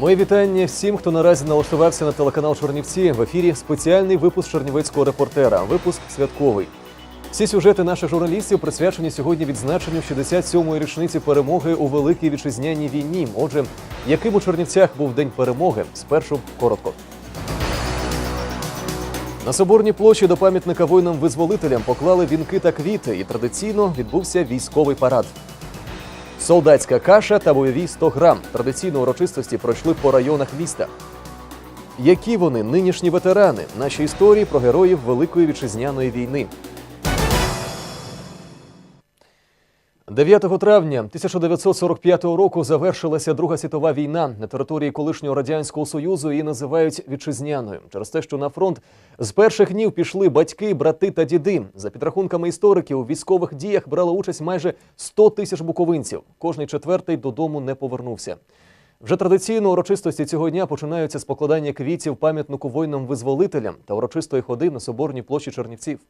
Мої вітання всім, хто наразі налаштувався на телеканал Чорнівці. В ефірі спеціальний випуск Чернівецького репортера. Випуск святковий. Всі сюжети наших журналістів присвячені сьогодні відзначенню 67-ї річниці перемоги у Великій вітчизняній війні. Отже, яким у Чернівцях був день перемоги? Спершу коротко. На соборній площі до пам'ятника воїнам-визволителям поклали вінки та квіти, і традиційно відбувся військовий парад. Солдатська каша та бойові 100 грам. Традиційно урочистості пройшли по районах міста. Які вони нинішні ветерани? Наші історії про героїв Великої вітчизняної війни. 9 травня 1945 року завершилася Друга світова війна на території колишнього радянського союзу. Її називають вітчизняною через те, що на фронт з перших днів пішли батьки, брати та діди. За підрахунками істориків, у військових діях брало участь майже 100 тисяч буковинців. Кожний четвертий додому не повернувся. Вже традиційно урочистості цього дня починаються з покладання квітів пам'ятнику воїнам-визволителям та урочистої ходи на соборній площі Чернівців.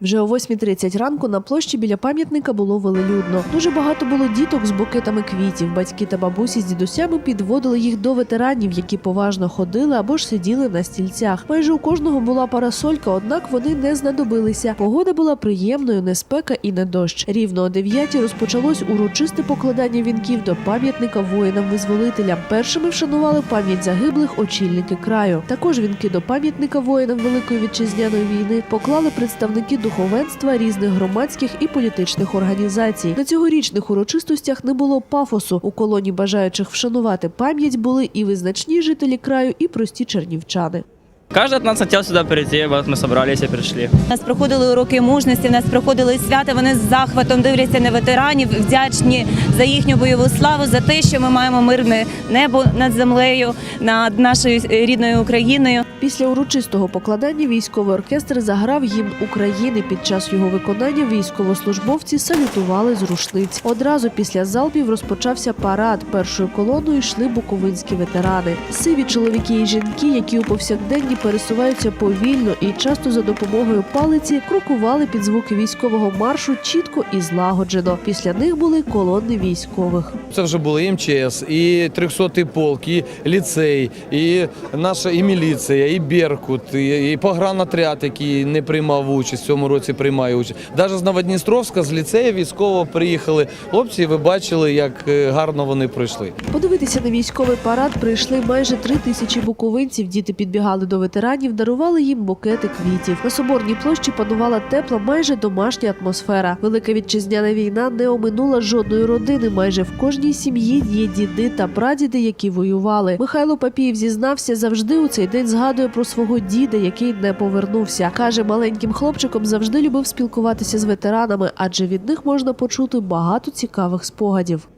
Вже о 8.30 ранку на площі біля пам'ятника було велелюдно. Дуже багато було діток з букетами квітів. Батьки та бабусі з дідусями підводили їх до ветеранів, які поважно ходили або ж сиділи на стільцях. Майже у кожного була парасолька, однак вони не знадобилися. Погода була приємною, не спека і не дощ. Рівно о 9 розпочалось урочисте покладання вінків до пам'ятника воїнам-визволителям. Першими вшанували пам'ять загиблих очільники краю. Також вінки до пам'ятника воїнам Великої вітчизняної війни поклали представники духовенства різних громадських і політичних організацій. На цьогорічних урочистостях не було пафосу. У колоні бажаючих вшанувати пам'ять були і визначні жителі краю, і прості чернівчани. Каждый от нас хотел сюда прийти, вот мы собрались и пришли. У нас проходили уроки мужності, у нас проходили свята. Вони з захватом дивляться на ветеранів, вдячні за їхню бойову славу, за те, що ми маємо мирне небо над землею, над нашою рідною Україною. Після урочистого покладання військовий оркестр заграв гімн України. Під час його виконання військовослужбовці салютували з рушниць. Одразу після залпів розпочався парад. Першою колоною йшли буковинські ветерани. Сиві чоловіки і жінки, які у повсякденні пересуваються повільно і часто за допомогою палиці, крокували під звуки військового маршу чітко і злагоджено. Після них були колони військових. Це вже були МЧС, і 300-й полк, і ліцей, і наша і міліція, і Беркут, і, і погранотряд, який не приймав участь в цьому році, приймає участь. Навіть з Новодністровська, з ліцею військового приїхали хлопці. Ви бачили, як е, гарно вони пройшли. Подивитися на військовий парад прийшли майже три тисячі буковинців. Діти підбігали до ветеранів, дарували їм букети квітів. На соборній площі панувала тепла, майже домашня атмосфера. Велика вітчизняна війна не оминула жодної родини. Майже в кожній сім'ї є діди та прадіди, які воювали. Михайло Папієв зізнався, завжди у цей день згадує про свого діда, який не повернувся. каже, маленьким хлопчиком завжди любив спілкуватися з ветеранами, адже від них можна почути багато цікавих спогадів.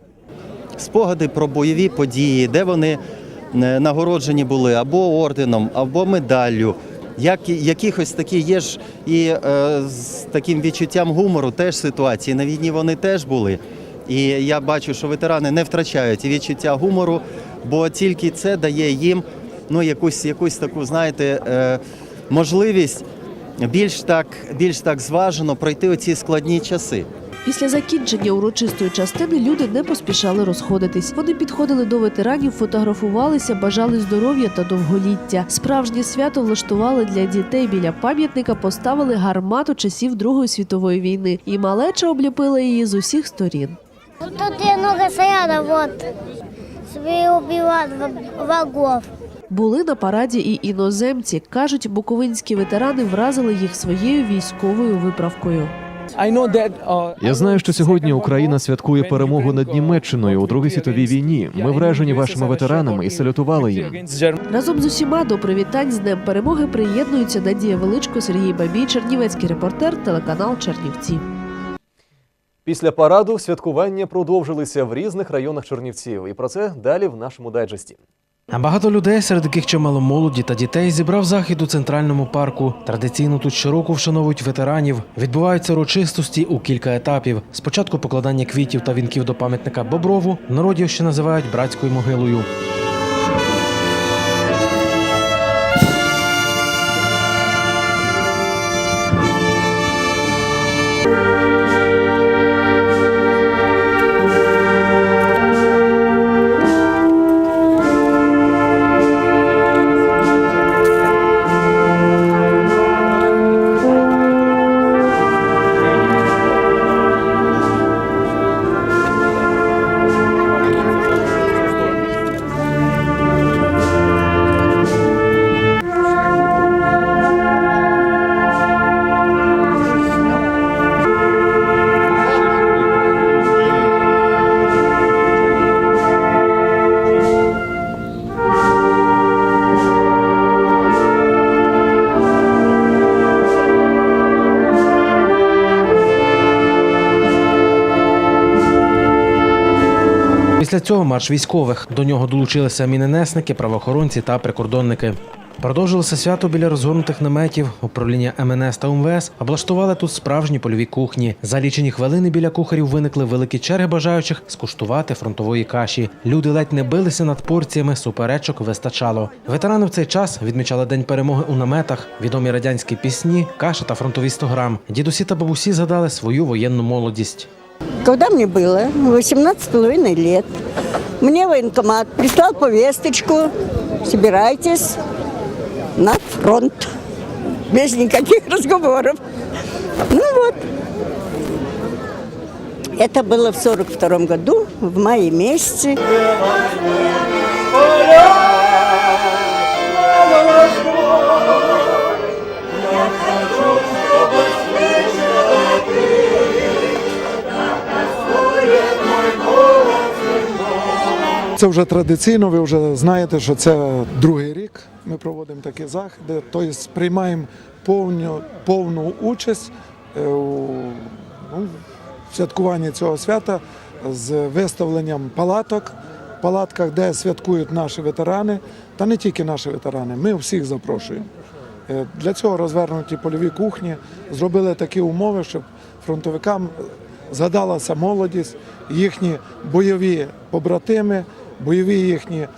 спогади про бойові події, де вони нагороджені були або орденом, або медаллю. Як, якихось такі є ж і е, з таким відчуттям гумору теж ситуації. На війні вони теж були. І я бачу, що ветерани не втрачають відчуття гумору, бо тільки це дає їм ну, якусь, якусь таку, знаєте, е, можливість більш так, більш так зважено пройти оці складні часи. Після закінчення урочистої частини люди не поспішали розходитись. Вони підходили до ветеранів, фотографувалися, бажали здоров'я та довголіття. Справжнє свято влаштували для дітей. Біля пам'ятника поставили гармату часів Другої світової війни, і малеча обліпила її з усіх сторін. Тут я много снарядов, вот. Себе убивают в- врагов. Були на параді і іноземці. кажуть, буковинські ветерани вразили їх своєю військовою виправкою. Я знаю, що сьогодні Україна святкує перемогу над Німеччиною у Другій світовій війні. Ми вражені вашими ветеранами і салютували їм. Разом з усіма до привітань з Днем перемоги приєднуються Надія Величко, Сергій Бабій, Чернівецький репортер, телеканал Чернівці. Після параду святкування продовжилися в різних районах Чернівців. І про це далі в нашому дайджесті. Багато людей, серед яких чимало молоді та дітей, зібрав захід у центральному парку. Традиційно тут щороку вшановують ветеранів. Відбуваються урочистості у кілька етапів. Спочатку покладання квітів та вінків до пам'ятника Боброву, в народі ще називають братською могилою. Після цього марш військових. До нього долучилися міненесники, правоохоронці та прикордонники. Продовжилося свято біля розгорнутих наметів. Управління МНС та УМВС облаштували тут справжні польові кухні. За лічені хвилини біля кухарів виникли великі черги бажаючих скуштувати фронтової каші. Люди ледь не билися над порціями, суперечок вистачало. Ветерани в цей час відмічали день перемоги у наметах, відомі радянські пісні, каша та фронтові 100 грам. Дідусі та бабусі згадали свою воєнну молодість. Когда мне было 18,5 лет, мне военкомат прислал повесточку «Собирайтесь на фронт». Без никаких разговоров. Ну вот. Это было в 42 году, в мае месяце. Це вже традиційно, ви вже знаєте, що це другий рік. Ми проводимо такі заходи, тобто приймаємо повну, повну участь е, у ну, святкуванні цього свята з виставленням палаток, палатках, де святкують наші ветерани, та не тільки наші ветерани, ми всіх запрошуємо. Е, Для цього розвернуті польові кухні, зробили такі умови, щоб фронтовикам згадалася молодість, їхні бойові побратими, бойові їхні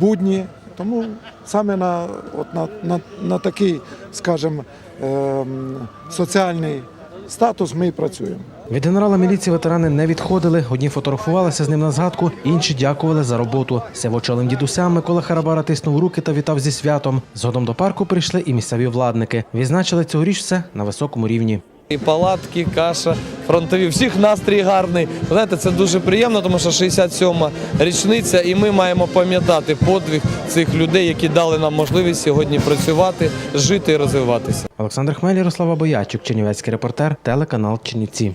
будні. Тому саме на, от на, на, на такий, скажімо, ем, соціальний статус ми і працюємо. Від генерала міліції ветерани не відходили. Одні фотографувалися з ним на згадку, інші дякували за роботу. Сивочолим дідусям Микола Харабара тиснув руки та вітав зі святом. Згодом до парку прийшли і місцеві владники. Відзначили цьогоріч все на високому рівні. І палатки, каша, фронтові. Всіх настрій гарний. Знаєте, це дуже приємно, тому що 67-ма річниця, і ми маємо пам'ятати подвиг цих людей, які дали нам можливість сьогодні працювати, жити і розвиватися. Олександр Хмель, Ярослава Боячук, Чернівецький репортер, телеканал Чернівці.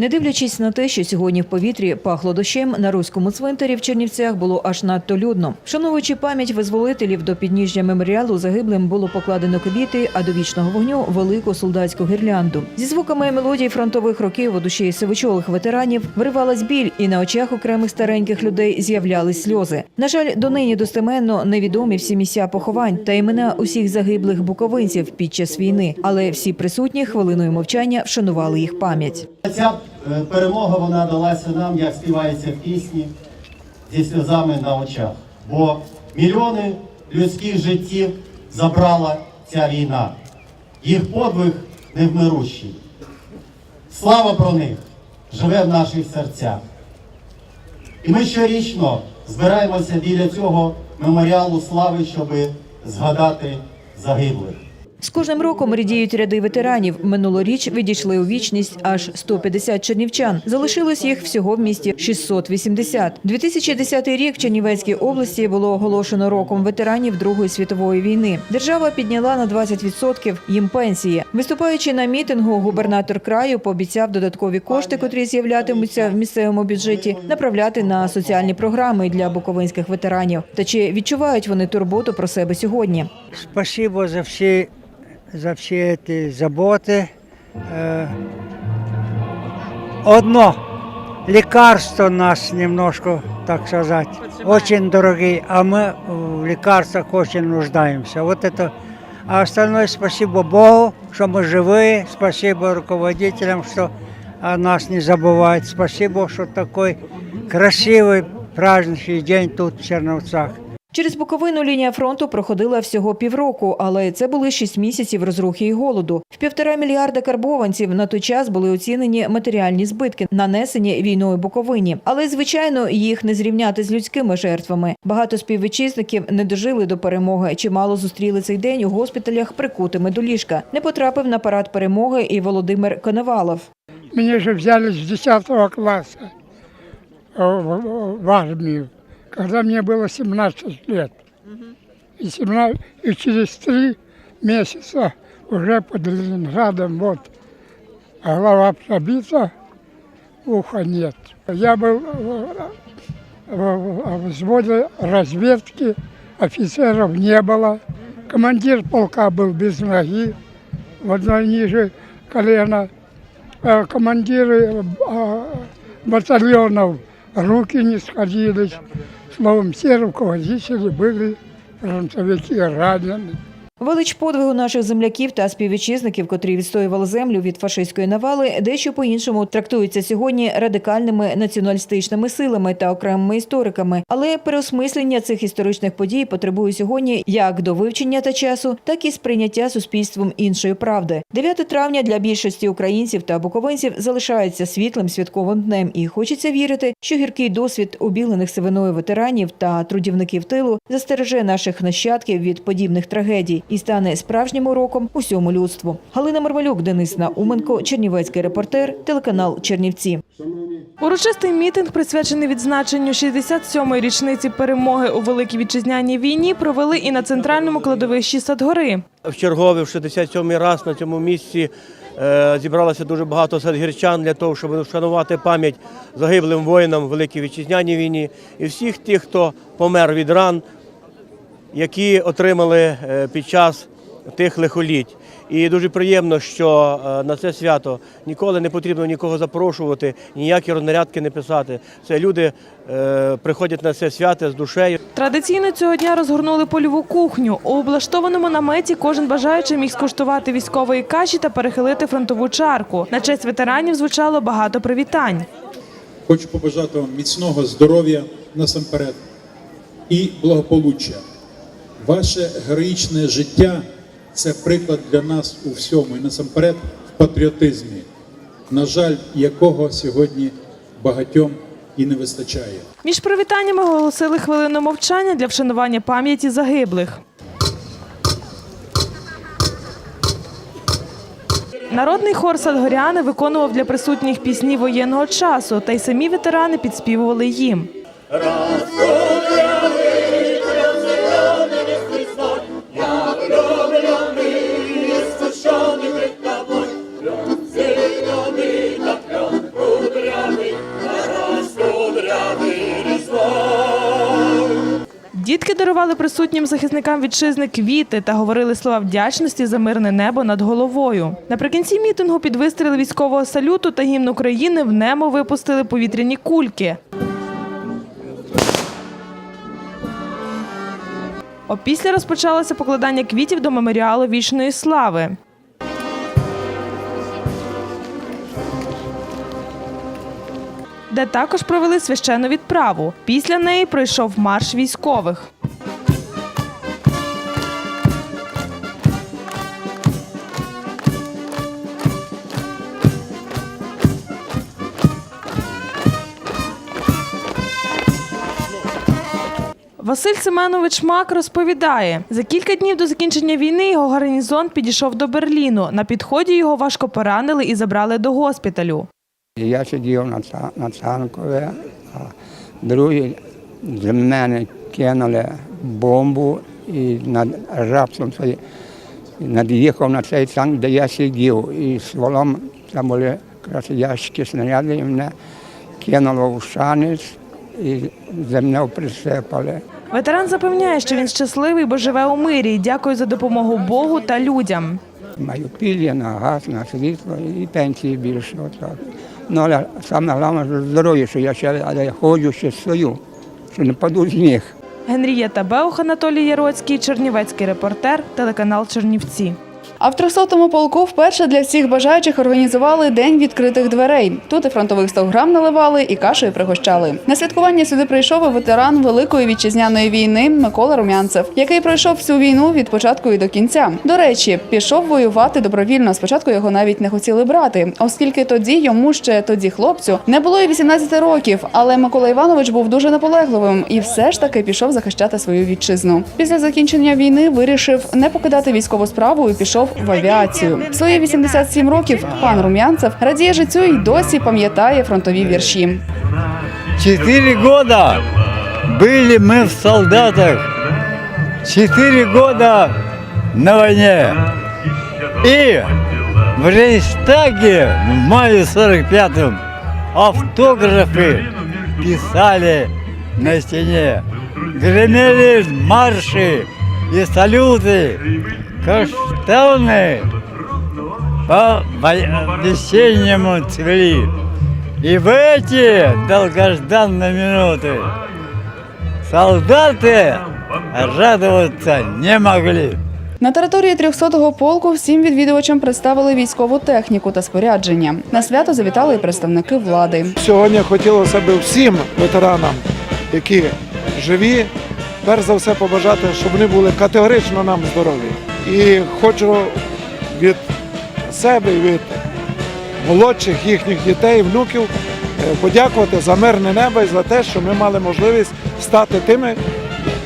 Не дивлячись на те, що сьогодні в повітрі пахло дощем, на руському цвинтарі в Чернівцях було аж надто людно. Вшановуючи пам'ять визволителів до підніжжя меморіалу загиблим було покладено квіти, а до вічного вогню велику солдатську гірлянду. Зі звуками мелодій фронтових років у душі сивочолих ветеранів виривалась біль, і на очах окремих стареньких людей з'являлись сльози. На жаль, донині достеменно невідомі всі місця поховань та імена усіх загиблих буковинців під час війни, але всі присутні хвилиною мовчання вшанували їх пам'ять. Е, перемога вона далася нам, як співається в пісні, зі сльозами на очах. Бо мільйони людських життів забрала ця війна. Їх подвиг невмирущий. Слава про них живе в наших серцях. І ми щорічно збираємося біля цього меморіалу слави, щоб згадати загиблих. З кожним роком рідіють ряди ветеранів. Минулоріч відійшли у вічність аж 150 чернівчан. Залишилось їх всього в місті 680. 2010 рік Чернівецькій області було оголошено роком ветеранів Другої світової війни. Держава підняла на 20% їм пенсії. Виступаючи на мітингу, губернатор краю пообіцяв додаткові кошти, котрі з'являтимуться в місцевому бюджеті, направляти на соціальні програми для буковинських ветеранів. Та чи відчувають вони турботу про себе сьогодні? Спасибо за все, за все эти заботы. Э, Одно, лекарство нас немножко, так сказать, очень дорогие, а мы в лекарствах очень нуждаемся. Вот это. А остальное спасибо Богу, что мы живые, спасибо руководителям, что о нас не забывают. Спасибо, что такой красивый праздничный день тут в Черновцах. Через Буковину лінія фронту проходила всього півроку, але це були шість місяців розрухи і голоду. В півтора мільярда карбованців на той час були оцінені матеріальні збитки, нанесені війною Буковині. Але звичайно їх не зрівняти з людськими жертвами. Багато співвітчизників не дожили до перемоги. Чимало зустріли цей день у госпіталях прикутими до ліжка. Не потрапив на парад перемоги і Володимир Коновалов. Меня же взяли с 10 класса э, в армию, когда мне было 17 лет. И, 17 и через три месяца уже под Ленинградом вот голова пробита, уха нет. Я был в- взводе разведки, офицеров не было. Командир полка был без ноги, в одной ниже колена. Э, командиры э, батальонов руки не сходились. Словом, все руководители были фронтовики ранены. Велич подвигу наших земляків та співвітчизників, котрі відстоювали землю від фашистської навали, дещо по-іншому трактується сьогодні радикальними націоналістичними силами та окремими істориками. Але переосмислення цих історичних подій потребує сьогодні як до вивчення та часу, так і сприйняття суспільством іншої правди. 9 травня для більшості українців та буковинців залишається світлим святковим днем, і хочеться вірити, що гіркий досвід обілених сивиною ветеранів та трудівників тилу застереже наших нащадків від подібних трагедій і стане справжнім уроком усьому людству. Галина Мармалюк, Денис Науменко, Чернівецький репортер, телеканал Чернівці. Урочистий мітинг, присвячений відзначенню 67-ї річниці перемоги у Великій Вітчизняній війні, провели і на центральному кладовищі Садгори. В чергове, в 67-й раз на цьому місці е, зібралося дуже багато садгірчан для того, щоб вшанувати пам'ять загиблим воїнам в Великій Вітчизняній війні і всіх тих, хто помер від ран, які отримали е, під час тих лихоліть. І дуже приємно, що е, на це свято ніколи не потрібно нікого запрошувати, ніякі рознарядки не писати. Це люди е, приходять на це свято з душею. Традиційно цього дня розгорнули польову кухню. У облаштованому наметі кожен бажаючий міг скуштувати військової каші та перехилити фронтову чарку. На честь ветеранів звучало багато привітань. Хочу побажати вам міцного здоров'я насамперед і благополуччя. Ваше героїчне життя це приклад для нас у всьому і насамперед в патріотизмі, на жаль, якого сьогодні багатьом і не вистачає. Між привітаннями оголосили хвилину мовчання для вшанування пам'яті загиблих. Народний хор Садгоряни виконував для присутніх пісні воєнного часу, та й самі ветерани підспівували їм. Дітки дарували присутнім захисникам вітчизни квіти та говорили слова вдячності за мирне небо над головою. Наприкінці мітингу під вистріли військового салюту та гімн України в небо випустили повітряні кульки. Опісля розпочалося покладання квітів до меморіалу вічної слави. де також провели священну відправу. Після неї пройшов марш військових. Василь Семенович Мак розповідає, за кілька днів до закінчення війни його гарнізон підійшов до Берліну. На підході його важко поранили і забрали до госпіталю. Я сидів на, на Цанкові, а другі з мене кинули бомбу і над рапсом свої- над'їхав на цей цанк, де я сидів. І стволом там були якраз ящики снаряди, і мене кинуло в шанець і землю присипали. Ветеран запевняє, що він щасливий, бо живе у мирі. і Дякує за допомогу Богу та людям. Маю пільги на газ, на світло і пенсії більше. Отак. Ну, але саме головне здоров'я, що я ще але я ходжу, ще стою, що не паду з ніг. Генрієта Беух, Анатолій Яроцький, Чернівецький репортер, телеканал Чернівці. А в 300-му полку вперше для всіх бажаючих організували день відкритих дверей. Тут і фронтових 100 грам наливали, і кашею пригощали. На святкування сюди прийшов і ветеран Великої вітчизняної війни Микола Румянцев, який пройшов всю війну від початку і до кінця. До речі, пішов воювати добровільно. Спочатку його навіть не хотіли брати, оскільки тоді йому ще тоді хлопцю не було і 18 років. Але Микола Іванович був дуже наполегливим і все ж таки пішов захищати свою вітчизну. Після закінчення війни вирішив не покидати військову справу і пішов в авіацію. В Свої 87 років пан Румянцев радіє життю і досі пам'ятає фронтові вірші. Четыре года были мы в солдатах. Четыре года на войне. И в Рейхстаге в мае 45-м автографы писали на стене. Гремели марши и салюты. Каштаны по весеннему цвели. И в эти долгожданные минуты солдаты радоваться не могли. На території 300-го полку всім відвідувачам представили військову техніку та спорядження. На свято завітали і представники влади. Сьогодні хотілося б всім ветеранам, які живі, перш за все побажати, щоб вони були категорично нам здорові. І хочу від себе і від молодших їхніх дітей, внуків е, подякувати за мирне небо і за те, що ми мали можливість стати тими,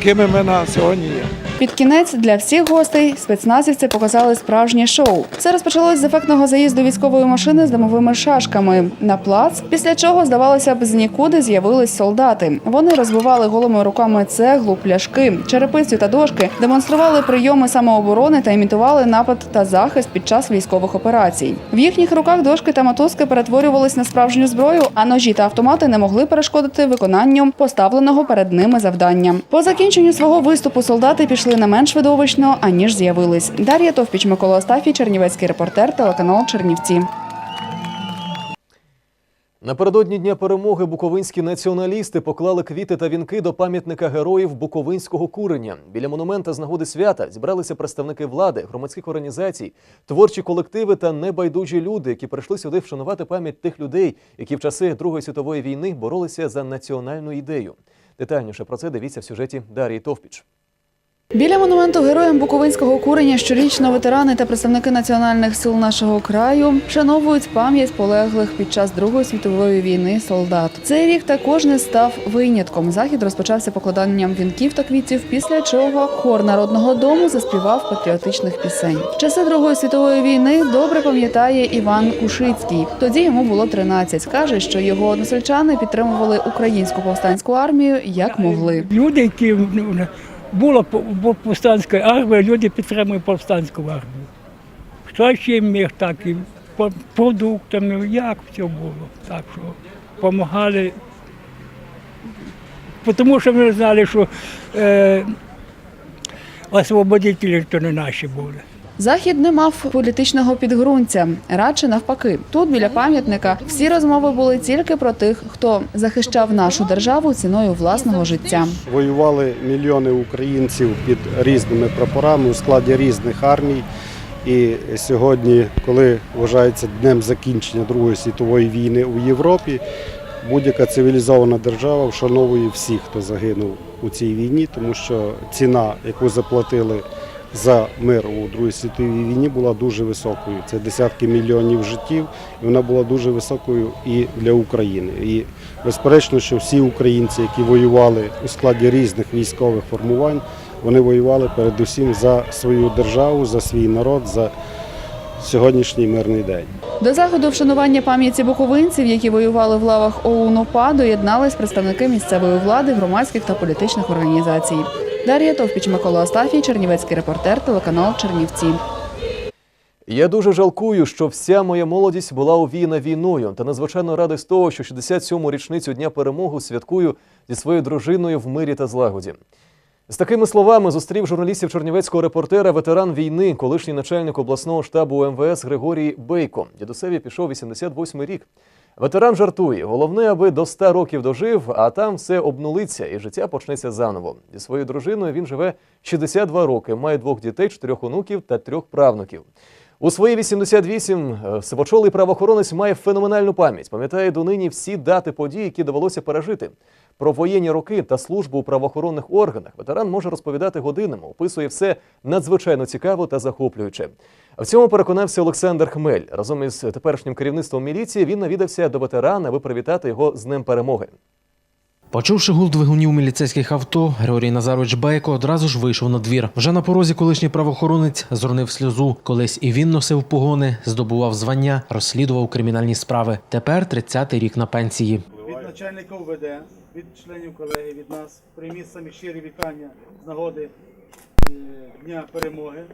кими ми на сьогодні є. Під кінець для всіх гостей спецназівці показали справжнє шоу. Все розпочалось з ефектного заїзду військової машини з димовими шашками на плац. Після чого, здавалося б, з нікуди з'явились солдати. Вони розбивали голими руками цеглу, пляшки, черепицю та дошки, демонстрували прийоми самооборони та імітували напад та захист під час військових операцій. В їхніх руках дошки та мотузки перетворювались на справжню зброю, а ножі та автомати не могли перешкодити виконанню поставленого перед ними завдання. По закінченню свого виступу солдати пішли не менш видовищно, аніж з'явились. Дар'я Товпіч, Микола Остафій, Чернівецький репортер, телеканал Чернівці. Напередодні Дня перемоги буковинські націоналісти поклали квіти та вінки до пам'ятника героїв Буковинського курення. Біля монумента з нагоди свята зібралися представники влади, громадських організацій, творчі колективи та небайдужі люди, які прийшли сюди вшанувати пам'ять тих людей, які в часи Другої світової війни боролися за національну ідею. Детальніше про це дивіться в сюжеті Дарії Товпіч. Біля монументу героям Буковинського курення щорічно ветерани та представники національних сил нашого краю вшановують пам'ять полеглих під час Другої світової війни солдат. Цей рік також не став винятком. Захід розпочався покладанням вінків та квітів, після чого хор народного дому заспівав патріотичних пісень. Часи Другої світової війни добре пам'ятає Іван Кушицький. Тоді йому було 13. Каже, що його односельчани підтримували українську повстанську армію як могли. Люди, які була по- по- повстанська армія, люди підтримують повстанську армію. Хто ще міг так і продуктами, як все було. Так що допомагали. Тому що ми знали, що е, освободителі то не наші були. Захід не мав політичного підґрунтя, радше навпаки. Тут біля пам'ятника всі розмови були тільки про тих, хто захищав нашу державу ціною власного життя. Воювали мільйони українців під різними прапорами у складі різних армій. І сьогодні, коли вважається днем закінчення Другої світової війни у Європі, будь-яка цивілізована держава вшановує всіх, хто загинув у цій війні, тому що ціна, яку заплатили за мир у Другій світовій війні, була дуже високою. Це десятки мільйонів життів, і вона була дуже високою і для України. І безперечно, що всі українці, які воювали у складі різних військових формувань, вони воювали передусім за свою державу, за свій народ, за сьогоднішній мирний день. До заходу вшанування пам'яті буковинців, які воювали в лавах ОУН УПА, доєднались представники місцевої влади, громадських та політичних організацій. Дар'я Товпіч, Микола Остафій, Чернівецький репортер, телеканал Чернівці. Я дуже жалкую, що вся моя молодість була увіяна війною, та надзвичайно радий з того, що 67-му річницю Дня перемоги святкую зі своєю дружиною в мирі та злагоді. З такими словами зустрів журналістів чернівецького репортера ветеран війни, колишній начальник обласного штабу МВС Григорій Бейко. Дідусеві пішов 88-й рік. Ветеран жартує: головне, аби до 100 років дожив, а там все обнулиться і життя почнеться заново. Зі своєю дружиною він живе 62 роки, має двох дітей, чотирьох онуків та трьох правнуків. У свої 88 е, сивочолий правоохоронець має феноменальну пам'ять. Пам'ятає донині всі дати подій, які довелося пережити. Про воєнні роки та службу у правоохоронних органах ветеран може розповідати годинами, описує все надзвичайно цікаво та захоплююче. В цьому переконався Олександр Хмель. Разом із теперішнім керівництвом міліції він навідався до ветерана, аби привітати його з Днем перемоги. Почувши гул двигунів міліцейських авто, Григорій Назарович Бейко одразу ж вийшов на двір. Вже на порозі колишній правоохоронець зронив сльозу. Колись і він носив погони, здобував звання, розслідував кримінальні справи. Тепер 30-й рік на пенсії. Від начальника УВД, від членів колегії, від нас прийміть самі щирі вітання з нагоди е, Дня перемоги.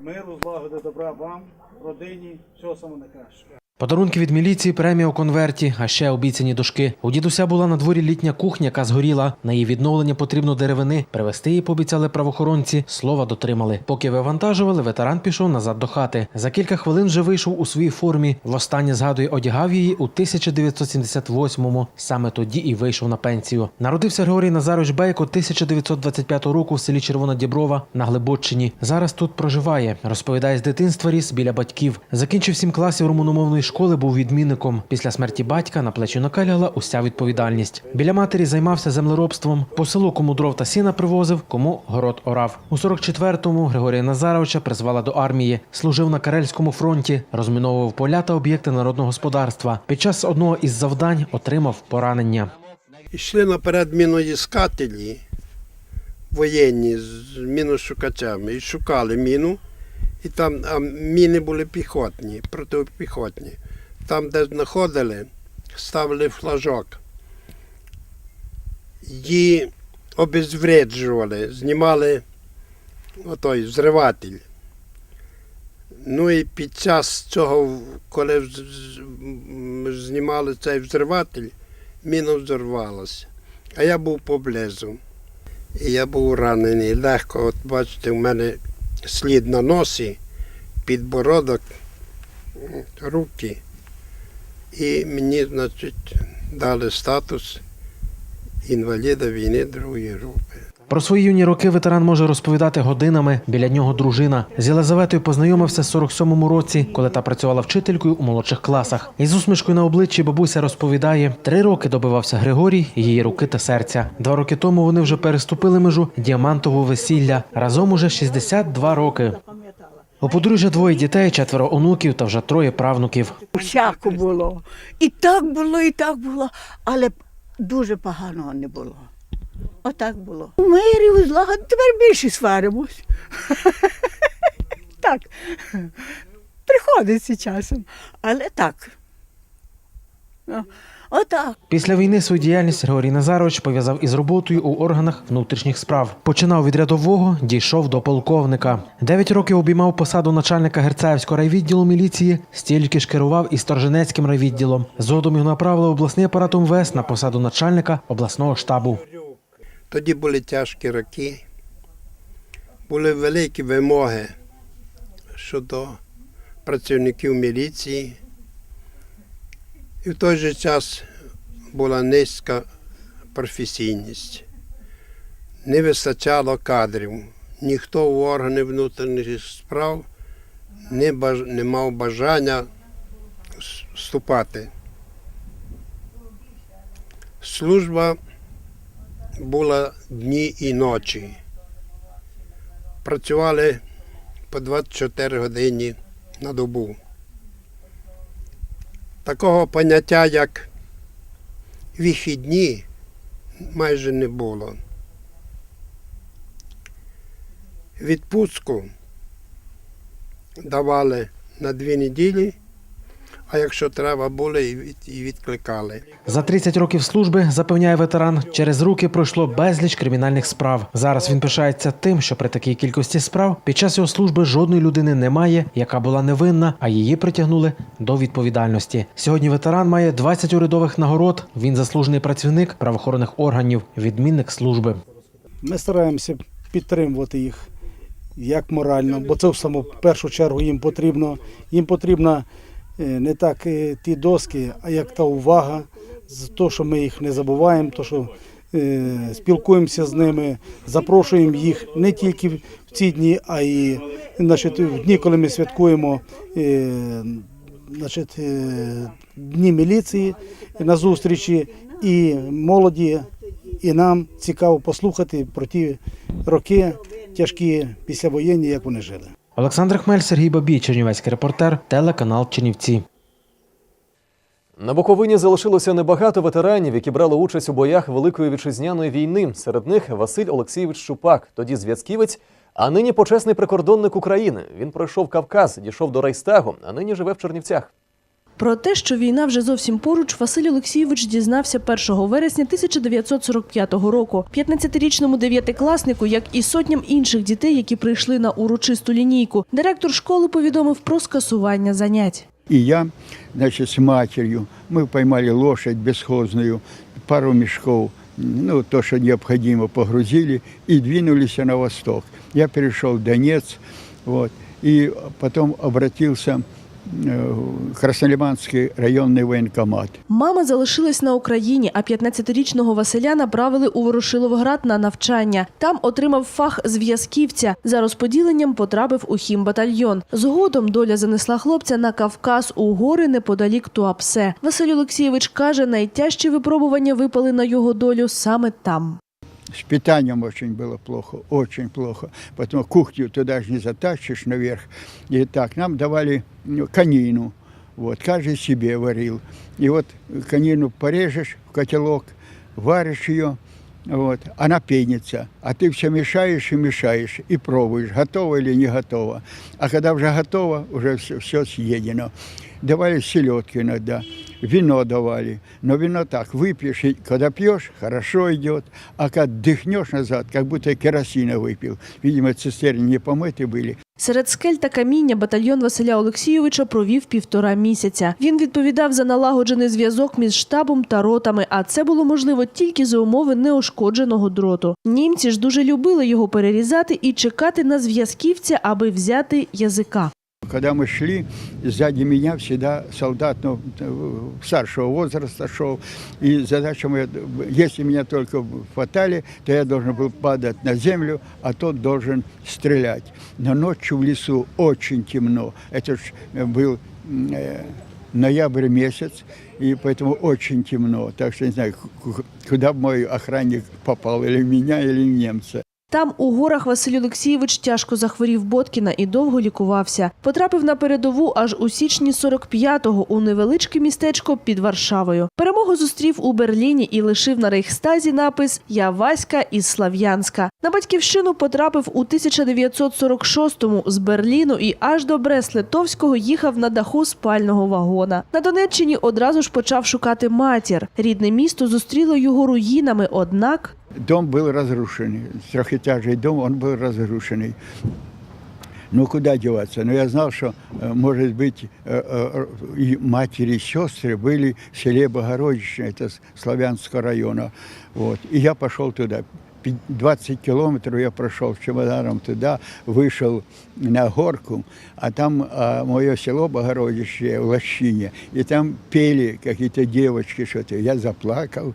Миру, злагоди, добра вам, родині, всього самого найкращого. Подарунки від міліції, премія у конверті, а ще обіцяні дошки. У дідуся була на дворі літня кухня, яка згоріла. На її відновлення потрібно деревини. Привезти її пообіцяли правоохоронці. Слова дотримали. Поки вивантажували, ветеран пішов назад до хати. За кілька хвилин вже вийшов у своїй формі. Востаннє згадує, одягав її у 1978-му. Саме тоді і вийшов на пенсію. Народився Григорій Назарович Бейко 1925 року в селі Червона Діброва на Глибоччині. Зараз тут проживає. Розповідає, з дитинства ріс біля батьків. Закінчив сім класів румуномовної школи, був відмінником. Після смерті батька на плечі накалягла уся відповідальність. Біля матері займався землеробством. По селу кому дров та сіна привозив, кому город орав. У 44-му Григорія Назаровича призвала до армії. Служив на Карельському фронті, розміновував поля та об'єкти народного господарства. Під час одного із завдань отримав поранення. Йшли наперед міноїскателі воєнні з міношукачами і шукали міну. І там а міни були піхотні, протипіхотні. Там, де знаходили, ставили флажок. Її обезвреджували, знімали отой взриватель. Ну і під час цього, коли знімали цей взриватель, міна взорвалася. А я був поблизу. І я був ранений легко. От бачите, в мене слід на носі, підбородок, руки. І мені, значить, дали статус інваліда війни другої групи. Про свої юні роки ветеран може розповідати годинами. Біля нього дружина. З Єлизаветою познайомився з 47-му році, коли та працювала вчителькою у молодших класах. Із усмішкою на обличчі бабуся розповідає: три роки добивався Григорій, її руки та серця. Два роки тому вони вже переступили межу діамантового весілля. Разом уже 62 роки. У подружжя двоє дітей, четверо онуків та вже троє правнуків. Всяко було. І так було, і так було, але дуже поганого не було. Отак було. У злагоді, тепер більше сваримось. так. Приходиться часом. Але так. Ну, Отак. Після війни свою діяльність Григорій Назарович пов'язав із роботою у органах внутрішніх справ. Починав від рядового, дійшов до полковника. Дев'ять років обіймав посаду начальника Герцаївського райвідділу міліції, стільки ж керував і Сторженецьким райвідділом. Згодом його направили обласний апарат МВС на посаду начальника обласного штабу. Тоді були тяжкі роки, були великі вимоги щодо працівників міліції. І в той же час була низька професійність. Не вистачало кадрів. Ніхто в органи внутрішніх справ не, баж... не мав бажання вступати. Служба була дні і ночі. Працювали по 24 години на добу. Такого поняття, як вихідні, майже не було. Відпустку давали на дві неділі, а якщо треба було, і відкликали. За 30 років служби, запевняє ветеран, через руки пройшло безліч кримінальних справ. Зараз він пишається тим, що при такій кількості справ під час його служби жодної людини немає, яка була невинна, а її притягнули до відповідальності. Сьогодні ветеран має 20 урядових нагород. Він заслужений працівник правоохоронних органів, відмінник служби. Ми стараємося підтримувати їх як морально, бо це в саму першу чергу їм потрібно. Їм потрібно е, не так е, ті доски, а як та увага, того, що ми їх не забуваємо, то що е, спілкуємося з ними, запрошуємо їх не тільки в ці дні, а й значить, в дні, коли ми святкуємо. е, Значить, е, дні міліції на зустрічі і молоді, і нам цікаво послухати про ті роки тяжкі післявоєнні, як вони жили. Олександр Хмель, Сергій Бабій, Чернівецький репортер, телеканал Чернівці. На Буковині залишилося небагато ветеранів, які брали участь у боях Великої вітчизняної війни. Серед них Василь Олексійович Шупак, тоді зв'язківець, а нині почесний прикордонник України. Він пройшов Кавказ, дійшов до Райстагу, а нині живе в Чернівцях. Про те, що війна вже зовсім поруч, Василь Олексійович дізнався 1 вересня 1945 року. 15-річному дев'ятикласнику, як і сотням інших дітей, які прийшли на урочисту лінійку, директор школи повідомив про скасування занять. И я, значит, с матерью, мы поймали лошадь бесхозную, пару мешков, ну, то, что необходимо, погрузили и двинулись на восток. Я перешел в Донец, вот, и потом обратился э, в Краснолиманский районный военкомат. Мама залишилась на Україні, а 15-річного Василя направили у Ворошиловград на навчання. Там отримав фах зв'язківця. За розподіленням потрапив у хімбатальйон. Згодом доля занесла хлопця на Кавказ у гори неподалік Туапсе. Василь Олексійович каже, найтяжчі випробування випали на його долю саме там. С питанием очень было плохо, очень плохо. Потом кухню туда же не затащишь наверх. И так, нам давали ну, конину. Вот, каждый себе варил. И вот конину порежешь в котелок, варишь ее, вот, она пенится. А ты все мешаешь и мешаешь, и пробуешь, готово или не готово. А когда уже готово, уже все, все съедено. Давали селедки иногда, вино давали. Но вино так, выпьешь, и когда пьешь, хорошо идет. А когда дыхнешь назад, как будто керосина выпил. Видимо, цистерны не помыты были. Серед скель та каміння батальйон Василя Олексійовича провів півтора місяця. Він відповідав за налагоджений зв'язок між штабом та ротами, а це було можливо тільки за умови неушкодженого дроту. Німці ж дуже любили його перерізати і чекати на зв'язківця, аби взяти язика. Когда мы шли, сзади меня всегда солдат ну, старшего возраста шел. И задача моя, если меня только хватали, то я должен был падать на землю, а тот должен стрелять. Но ночью в лесу очень темно. Это ж был э, ноябрь месяц, и поэтому очень темно. Так что не знаю, ку- куда мой охранник попал, или меня, или немца. Там у горах Василь Олексійович тяжко захворів Боткіна і довго лікувався. Потрапив на передову аж у січні 45-го у невеличке містечко під Варшавою. Перемогу зустрів у Берліні і лишив на рейхстазі напис Я Васька із Слав'янська. На батьківщину потрапив у 1946-му з Берліну і аж до Брест-Литовського їхав на даху спального вагона. На Донеччині одразу ж почав шукати матір. Рідне місто зустріло його руїнами, однак Дом был разрушенный, трехэтажный дом, он был разрушенный. Ну, куда деваться? Но я знал, что, э, может быть, э, э, и матери, и сестры были в селе Богородичное, это с Славянского района. Вот. И я пошел туда. Пи- 20 километров я прошел с чемоданом туда, вышел на горку, а там а, мое село Богородище в Лощине, и там пели какие-то девочки что-то. Я заплакал,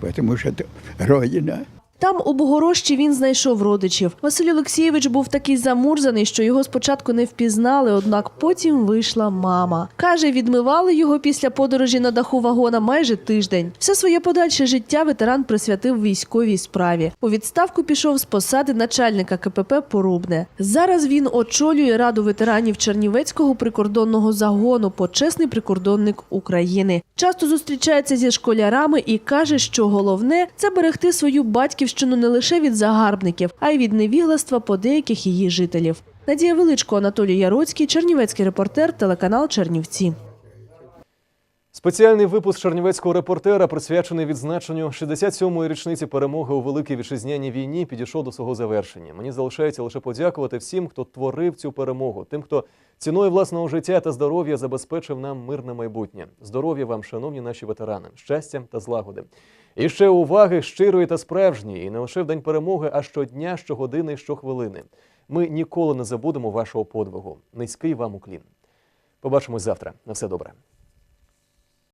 потому что родина. Там у Богорощі він знайшов родичів. Василь Олексійович був такий замурзаний, що його спочатку не впізнали, однак потім вийшла мама. Каже, відмивали його після подорожі на даху вагона майже тиждень. Все своє подальше життя ветеран присвятив військовій справі. У відставку пішов з посади начальника КПП Порубне. Зараз він очолює раду ветеранів Чернівецького прикордонного загону, почесний прикордонник України. Часто зустрічається зі школярами і каже, що головне це берегти свою батьківщину не лише від загарбників, а й від невігластва по деяких її жителів. Надія Величко, Анатолій Яроцький, Чернівецький репортер, телеканал Чернівці. Спеціальний випуск чернівецького репортера, присвячений відзначенню 67-ї річниці перемоги у Великій Вітчизняній війні, підійшов до свого завершення. Мені залишається лише подякувати всім, хто творив цю перемогу, тим, хто ціною власного життя та здоров'я забезпечив нам мирне майбутнє. Здоров'я вам, шановні наші ветерани, щастя та злагоди. І ще уваги щирої та справжньої, і не лише в день перемоги, а щодня, щогодини щохвилини. Ми ніколи не забудемо вашого подвигу. Низький вам уклін. Побачимось завтра. На все добре.